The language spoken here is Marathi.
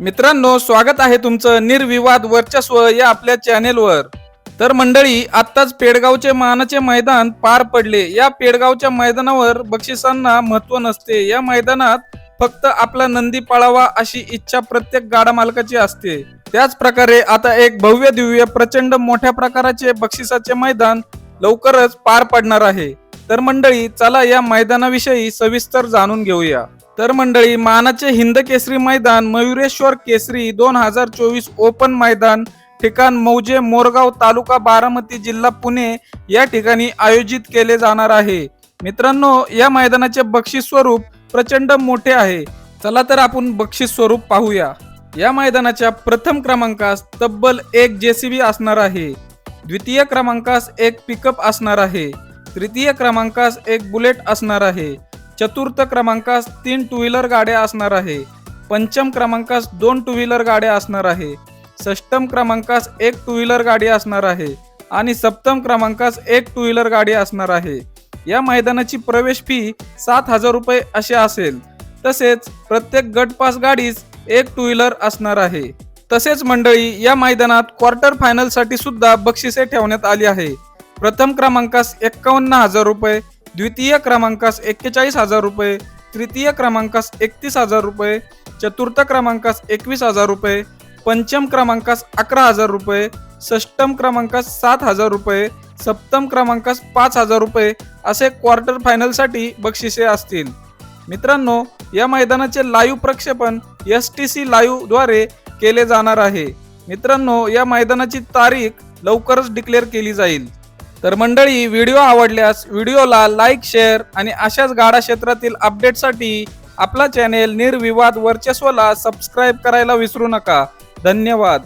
मित्रांनो स्वागत आहे तुमचं निर्विवाद वर्चस्व या आपल्या चॅनेलवर तर मंडळी आत्ताच पेडगावचे मानाचे मैदान पार पडले. या पेडगावच्या मैदानावर बक्षिसांना महत्त्व नसते. या मैदानात फक्त आपला नंदी पळावा अशी इच्छा प्रत्येक गाडा मालकाची असते. त्याच प्रकारे आता एक भव्य दिव्य प्रचंड मोठ्या प्रकाराचे बक्षिसाचे मैदान लवकरच पार पडणार आहे. तर मंडळी चला या मैदानाविषयी सविस्तर जाणून घेऊया. तर मंडळी मानाचे हिंद केसरी मैदान मयुरेश्वर केसरी दोन हजार चोवीस ओपन मैदान ठिकाण मौजे मोरगाव तालुका बारामती जिल्हा पुणे या ठिकाणी आयोजित केले जाणार आहे. मित्रांनो या मैदानाचे बक्षीस स्वरूप प्रचंड मोठे आहे. चला तर आपण बक्षीस स्वरूप पाहूया. या मैदानाच्या प्रथम क्रमांकास तब्बल एक जेसीबी असणार आहे. द्वितीय क्रमांकास एक पिकअप असणार आहे. तृतीय क्रमांकास एक बुलेट असणार आहे. चतुर्थ क्रमांकास तीन टू व्हीलर गाड्या असणार आहे. पंचम क्रमांकास दोन टू व्हीलर गाड्या असणार आहे. षष्टम क्रमांकास एक टू व्हीलर गाडी असणार आहे आणि सप्तम क्रमांकास एक टू व्हीलर गाडी असणार आहे. या मैदानाची प्रवेश फी सात हजार रुपये अशी असेल. तसेच प्रत्येक गट पास गाडीस एक टू व्हीलर असणार आहे. तसेच मंडळी या मैदानात क्वार्टर फायनलसाठी सुद्धा बक्षिसे ठेवण्यात आली आहे. प्रथम क्रमांकास एक्कावन्न हजार रुपये द्वितीय क्रमांकास एक्केचाळीस हजार रुपये तृतीय क्रमांकास एकतीस हजार रुपये चतुर्थ क्रमांकास एकवीस हजार रुपये पंचम क्रमांकास अकरा हजार रुपये षष्टम क्रमांकास सात हजार रुपये सप्तम क्रमांकास पाच हजार रुपये असे क्वार्टर फायनलसाठी बक्षिसे असतील. मित्रांनो या मैदानाचे लाईव्ह प्रक्षेपण एस टी सी लाईव्हद्वारे केले जाणार आहे. मित्रांनो या मैदानाची तारीख लवकरच डिक्लेअर केली जाईल. तर मंडळी व्हिडिओ आवडल्यास व्हिडिओला लाईक शेअर आणि अशाच गाडा क्षेत्रातील अपडेटसाठी आपला चॅनेल निर्विवाद वर्चस्वला सबस्क्राईब करायला विसरू नका. धन्यवाद.